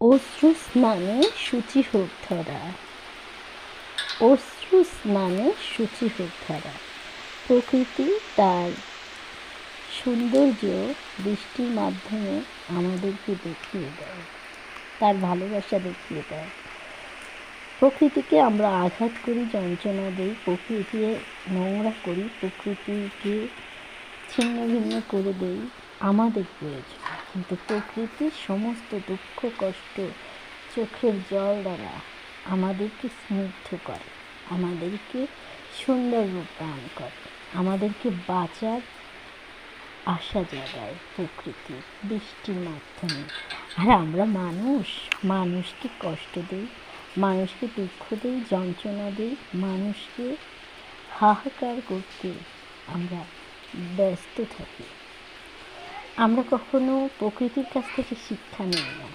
অশ্রু স্নানে শুচি হোক ধরা। অশ্রু স্নানে শুচি হোক ধরা। প্রকৃতি তার সৌন্দর্য বৃষ্টির মাধ্যমে আমাদেরকে দেখিয়ে দেয়, তার ভালোবাসা দেখিয়ে দেয়। প্রকৃতিকে আমরা আঘাত করি, যন্ত্রণা দিই, প্রকৃতিকে নোংরা করি, প্রকৃতিকে ছিন্ন ভিন্ন করে দেই আমাদের প্রয়োজন। কিন্তু প্রকৃতির সমস্ত দুঃখ, কষ্ট চোখের জল দ্বারা আমাদেরকে স্নিগ্ধ করে, আমাদেরকে সুন্দর রূপ দান করে, আমাদেরকে বাঁচার আশা জাগায় প্রকৃতি বৃষ্টির মাধ্যমে। আর আমরা মানুষ, মানুষকে কষ্ট দিই, মানুষকে দুঃখ দিই, যন্ত্রণা দিই, মানুষকে হাহাকার করতে আমরা ব্যস্ত থাকি। আমরা কখনো প্রকৃতির কাছ থেকে শিক্ষা নিই না।